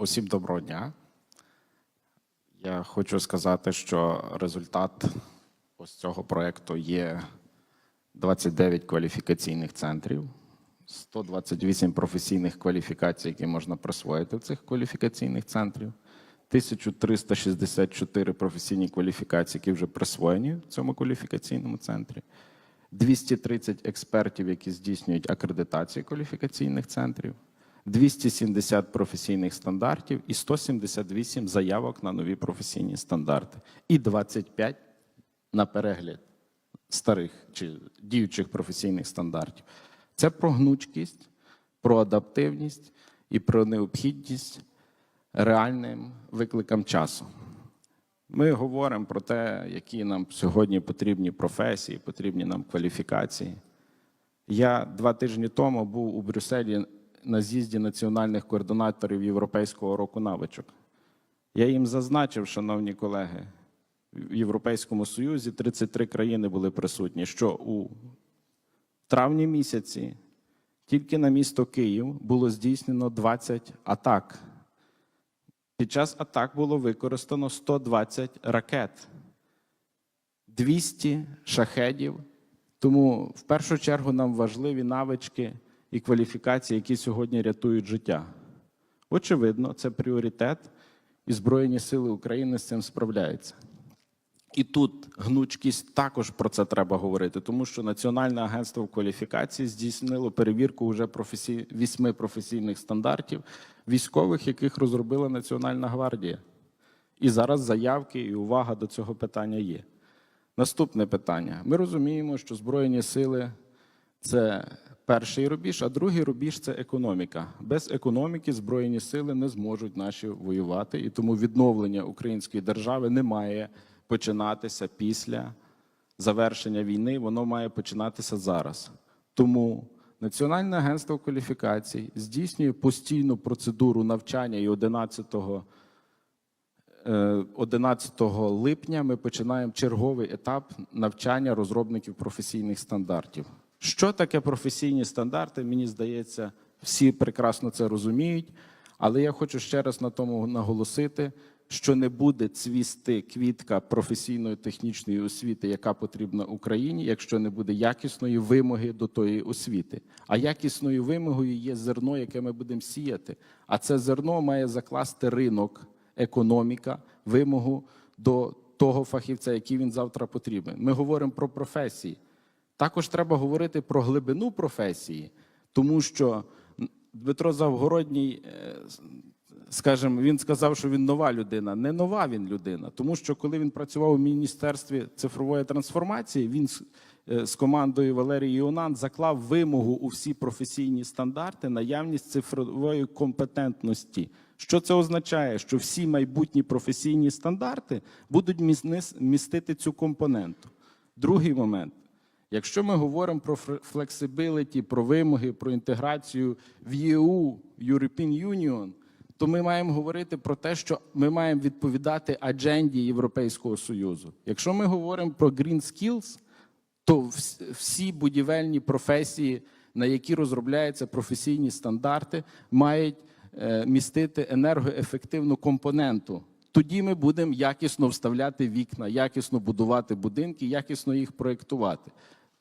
Усім доброго дня. Я хочу сказати, що результат ось цього проєкту є 29 кваліфікаційних центрів, 128 професійних кваліфікацій, які можна присвоїти в цих кваліфікаційних центрів, 1364 професійні кваліфікації, які вже присвоєні в цьому кваліфікаційному центрі, 230 експертів, які здійснюють акредитацію кваліфікаційних центрів, 270 професійних стандартів і 178 заявок на нові професійні стандарти, і 25 на перегляд старих чи діючих професійних стандартів. Це про гнучкість, про адаптивність і про необхідність реальним викликам часу. Ми говоримо про те, які нам сьогодні потрібні професії, потрібні нам кваліфікації. Я два тижні тому був у Брюсселі на з'їзді національних координаторів Європейського року навичок. Я їм зазначив, шановні колеги, в Європейському Союзі 33 країни були присутні, що у травні місяці тільки на місто Київ було здійснено 20 атак. Під час атак було використано 120 ракет, 200 шахедів. Тому в першу чергу нам важливі навички і кваліфікації, які сьогодні рятують життя. Очевидно, це пріоритет, і Збройні Сили України з цим справляються. І тут гнучкість також про це треба говорити, тому що Національне агентство кваліфікації здійснило перевірку вже професій... вісьми професійних стандартів військових, яких розробила Національна гвардія. І зараз заявки і увага до цього питання є. Наступне питання. Ми розуміємо, що Збройні сили це перший рубіж, а другий рубіж це економіка. Без економіки Збройні сили не зможуть наші воювати, і тому відновлення української держави не має починатися після завершення війни, воно має починатися зараз. Тому Національне агентство кваліфікацій здійснює постійну процедуру навчання і 11 Е, 11 липня ми починаємо черговий етап навчання розробників професійних стандартів. Що таке професійні стандарти? Мені здається, всі прекрасно це розуміють, але я хочу ще раз на тому наголосити, що не буде цвісти квітка професійної технічної освіти, яка потрібна Україні, якщо не буде якісної вимоги до тої освіти. А якісною вимогою є зерно, яке ми будемо сіяти. А це зерно має закласти ринок економіка, вимогу до того фахівця, який він завтра потрібен. Ми говоримо про професії. Також треба говорити про глибину професії, тому що Дмитро Завгородній, е, скажімо, він сказав, що він нова людина. Не нова він людина, тому що коли він працював у Міністерстві цифрової трансформації, він з- е, командою Валерії Іонан заклав вимогу у всі професійні стандарти наявність цифрової компетентності. Що це означає? Що всі майбутні професійні стандарти будуть містити цю компоненту. Другий момент. Якщо ми говоримо про флексибиліті, про вимоги, про інтеграцію в ЄУ, European Union, то ми маємо говорити про те, що ми маємо відповідати адженді Європейського Союзу. Якщо ми говоримо про green skills, то всі будівельні професії, на які розробляються професійні стандарти, мають е, містити енергоефективну компоненту. Тоді ми будемо якісно вставляти вікна, якісно будувати будинки, якісно їх проєктувати.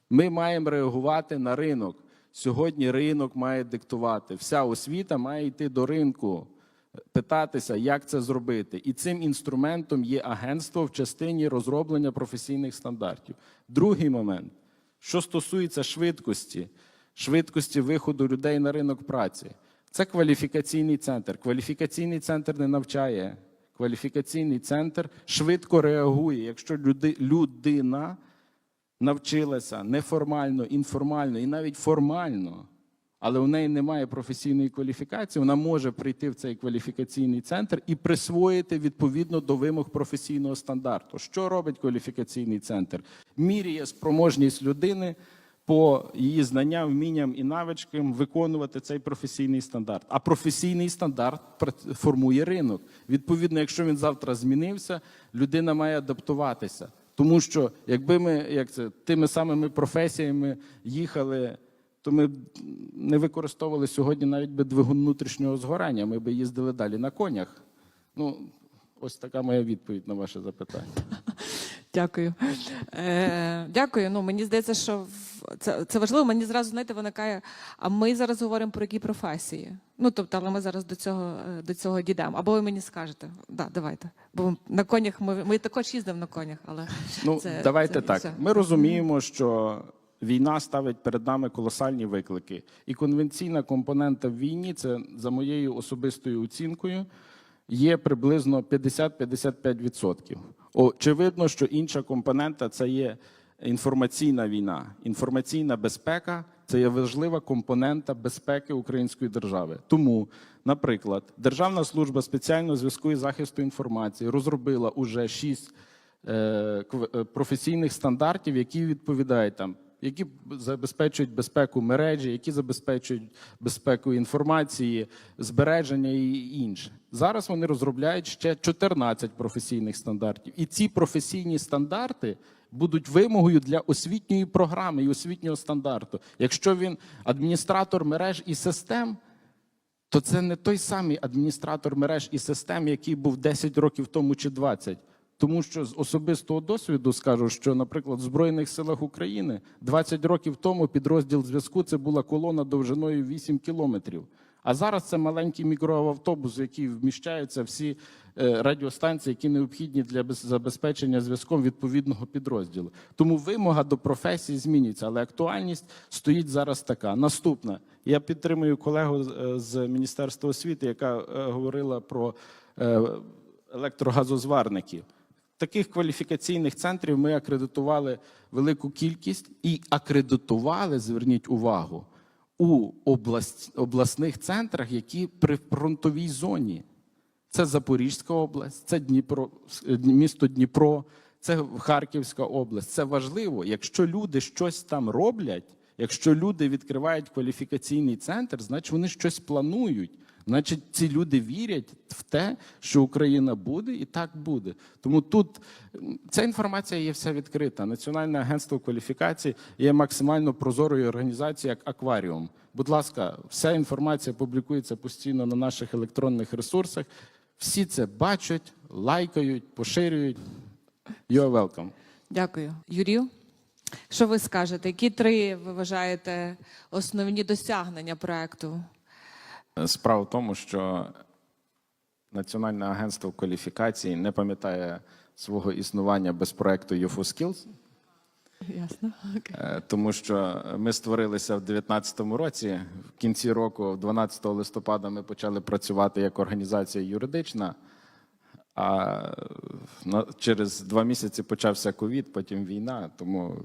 Ми маємо реагувати на ринок. Сьогодні ринок має диктувати. Вся освіта має йти до ринку, питатися, як це зробити. І цим інструментом є агентство в частині розроблення професійних стандартів. Другий момент, що стосується швидкості, швидкості виходу людей на ринок праці, це кваліфікаційний центр. Кваліфікаційний центр не навчає. Кваліфікаційний центр швидко реагує. Якщо людина навчилася неформально, інформально і навіть формально, але у неї немає професійної кваліфікації, вона може прийти в цей кваліфікаційний центр і присвоїти відповідно до вимог професійного стандарту. Що робить кваліфікаційний центр? Міряє спроможність людини по її знанням, вмінням і навичкам виконувати цей професійний стандарт. А професійний стандарт формує ринок. Відповідно, якщо він завтра змінився, людина має адаптуватися. Тому що якби ми як це тими самими професіями їхали то ми б не використовували сьогодні навіть би двигун внутрішнього згорання. Ми би їздили далі на конях. Ну, ось така моя відповідь на ваше запитання. Дякую. Е, дякую. Ну мені здається, що це, це важливо. Мені зразу знаєте, виникає. А ми зараз говоримо про які професії. Ну тобто, але ми зараз до цього е, до цього дійдемо. Або ви мені скажете, да, давайте. Бо на конях ми ми також їздимо на конях, але Ну, це, давайте це так. все. Ми розуміємо, що війна ставить перед нами колосальні виклики. І конвенційна компонента в війні це за моєю особистою оцінкою є приблизно 50-55%. Очевидно, що інша компонента це є інформаційна війна, інформаційна безпека. Це є важлива компонента безпеки української держави. Тому, наприклад, Державна служба спеціального зв'язку і захисту інформації розробила уже шість е, е, професійних стандартів, які відповідають там, які забезпечують безпеку мережі, які забезпечують безпеку інформації, збереження і інше. Зараз вони розробляють ще 14 професійних стандартів, і ці професійні стандарти. Будуть вимогою для освітньої програми і освітнього стандарту. Якщо він адміністратор мереж і систем, то це не той самий адміністратор мереж і систем, який був 10 років тому чи 20. Тому що з особистого досвіду скажу, що, наприклад, в Збройних силах України 20 років тому підрозділ зв'язку це була колона довжиною 8 кілометрів. А зараз це маленький мікроавтобус, в який вміщаються всі е, радіостанції, які необхідні для забезпечення зв'язком відповідного підрозділу. Тому вимога до професії змінюється, але актуальність стоїть зараз така. Наступна. Я підтримую колегу з- е, Міністерства освіти, яка е, говорила про електрогазозварників. Таких кваліфікаційних центрів ми акредитували велику кількість і акредитували, зверніть увагу, у область, обласних центрах, які при фронтовій зоні. Це Запорізька область, це Дніпро, е, місто Дніпро, це Харківська область. Це важливо. Якщо люди щось там роблять, якщо люди відкривають кваліфікаційний центр, значить вони щось планують. Значить, ці люди вірять в те, що Україна буде, і так буде. Тому тут ця інформація є вся відкрита. Національне агентство кваліфікації є максимально прозорою організацією, як акваріум. Будь ласка, вся інформація публікується постійно на наших електронних ресурсах. Всі це бачать, лайкають, поширюють. You're welcome. Дякую. Юрію, що ви скажете? Які три ви вважаєте основні досягнення проекту? Справа в тому, що Національне агентство кваліфікації не пам'ятає свого існування без проекту UFO-Skills, Ясно. Е, тому що ми створилися в 2019 році. В кінці року, 12 листопада, ми почали працювати як організація юридична. А через два місяці почався ковід, потім війна. Тому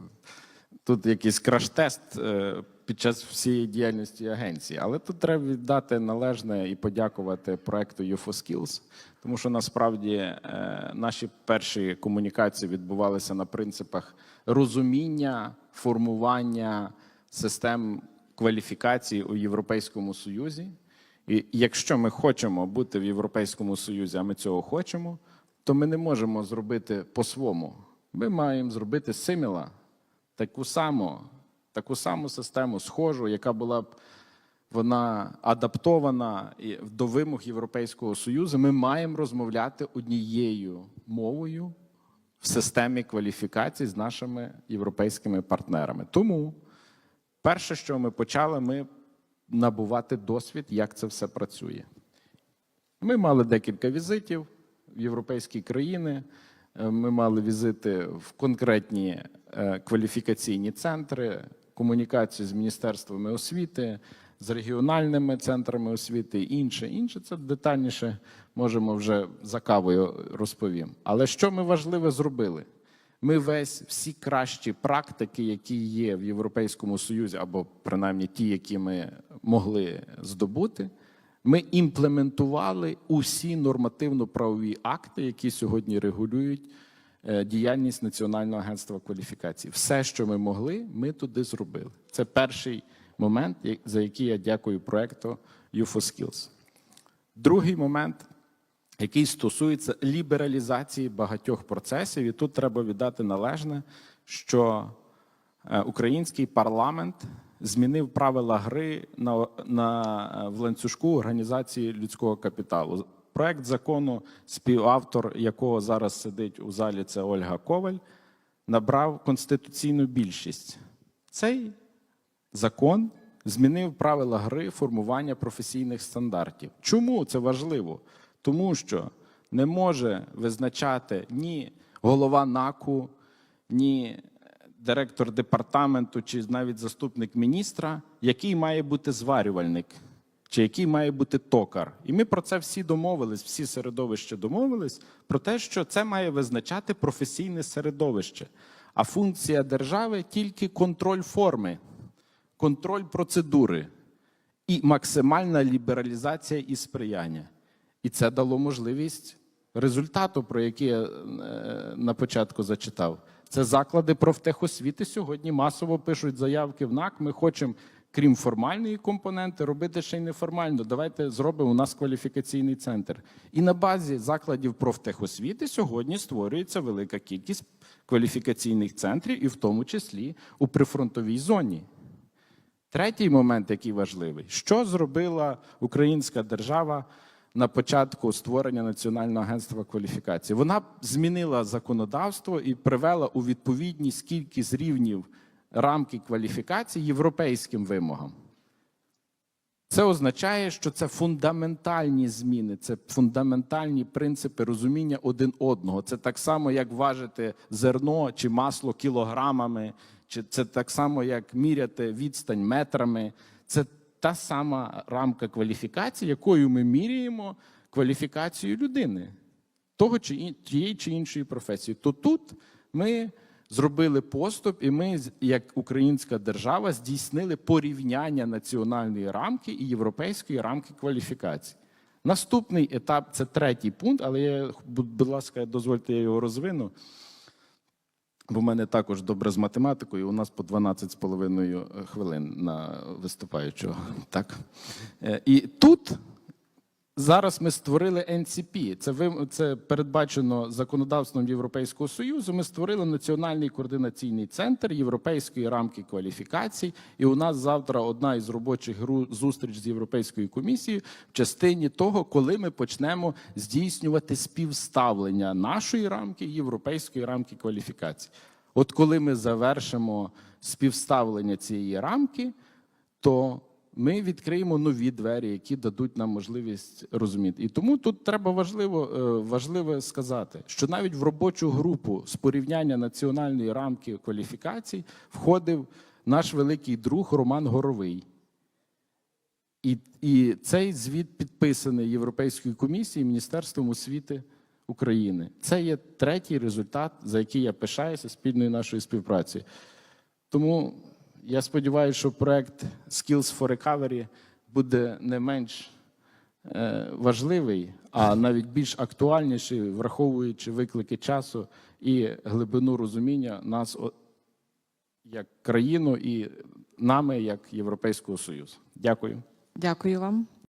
тут якийсь краш-тест е, під час всієї діяльності агенції. Але тут треба віддати належне і подякувати проекту UFO-Skills, тому що насправді е, наші перші комунікації відбувалися на принципах розуміння, формування систем кваліфікації у Європейському Союзі. І якщо ми хочемо бути в Європейському Союзі, а ми цього хочемо, то ми не можемо зробити по-свому. Ми маємо зробити симіла, таку саму, таку саму систему, схожу, яка була б вона адаптована до вимог Європейського Союзу. Ми маємо розмовляти однією мовою в системі кваліфікацій з нашими європейськими партнерами. Тому перше, що ми почали, ми набувати досвід, як це все працює. Ми мали декілька візитів в європейські країни. Е, Ми мали візити в конкретні е, кваліфікаційні центри, комунікацію з міністерствами освіти, з регіональними центрами освіти і інше. Інше це детальніше можемо вже за кавою розповім. Але що ми важливе зробили? Ми весь всі кращі практики, які є в Європейському Союзі, або принаймні ті, які ми могли здобути, ми імплементували усі нормативно-правові акти, які сьогодні регулюють діяльність Національного агентства кваліфікації. Все, що ми могли, ми туди зробили. Це перший момент, за який я дякую проекту UFOSkills. Другий момент який стосується лібералізації багатьох процесів. І тут треба віддати належне, що е, український парламент змінив правила гри на, на, в ланцюжку організації людського капіталу. Проект закону, співавтор якого зараз сидить у залі, це Ольга Коваль, набрав конституційну більшість. Цей закон змінив правила гри формування професійних стандартів. Чому це важливо? Тому що не може визначати ні голова НАКу, ні директор департаменту, чи навіть заступник міністра, який має бути зварювальник, чи який має бути токар. І ми про це всі домовились, всі середовища домовились про те, що це має визначати професійне середовище. А функція держави тільки контроль форми контроль процедури і максимальна лібералізація і сприяння. І це дало можливість результату, про який я е, на початку зачитав. Це заклади профтехосвіти сьогодні масово пишуть заявки в НАК. Ми хочемо, крім формальної компоненти, робити ще й неформально. Давайте зробимо у нас кваліфікаційний центр. І на базі закладів профтехосвіти сьогодні створюється велика кількість кваліфікаційних центрів, і в тому числі у прифронтовій зоні. Третій момент, який важливий, що зробила українська держава на початку створення Національного агентства кваліфікації? Вона змінила законодавство і привела у відповідність кількість рівнів рамки кваліфікації європейським вимогам. Це означає, що це фундаментальні зміни, це фундаментальні принципи розуміння один одного. Це так само, як важити зерно чи масло кілограмами, чи це так само, як міряти відстань метрами. Це та сама рамка кваліфікації, якою ми міряємо кваліфікацію людини, того чи тієї чи іншої професії. То тут ми зробили поступ, і ми, як українська держава, здійснили порівняння національної рамки і європейської рамки кваліфікації. Наступний етап це третій пункт, але я, будь ласка, дозвольте я його розвину. Бо в мене також добре з математикою. У нас по 12 з половиною хвилин на виступаючого. Так. Е, І тут зараз ми створили NCP. Це ви це передбачено законодавством Європейського союзу. Ми створили національний координаційний центр європейської рамки кваліфікацій. І у нас завтра одна із робочих гру зустріч з Європейською комісією в частині того, коли ми почнемо здійснювати співставлення нашої рамки європейської рамки кваліфікацій. От коли ми завершимо співставлення цієї рамки, то ми відкриємо нові двері, які дадуть нам можливість розуміти. І тому тут треба важливо, е, важливо сказати, що навіть в робочу групу з порівняння національної рамки кваліфікацій входив наш великий друг Роман Горовий. І, і цей звіт підписаний Європейською комісією Міністерством освіти України. Це є третій результат, за який я пишаюся спільною нашою співпрацею. Тому я сподіваюся, що проект Skills for Recovery буде не менш е, важливий, а навіть більш актуальніший, враховуючи виклики часу і глибину розуміння нас як країну і нами, як Європейського Союзу. Дякую. Дякую вам.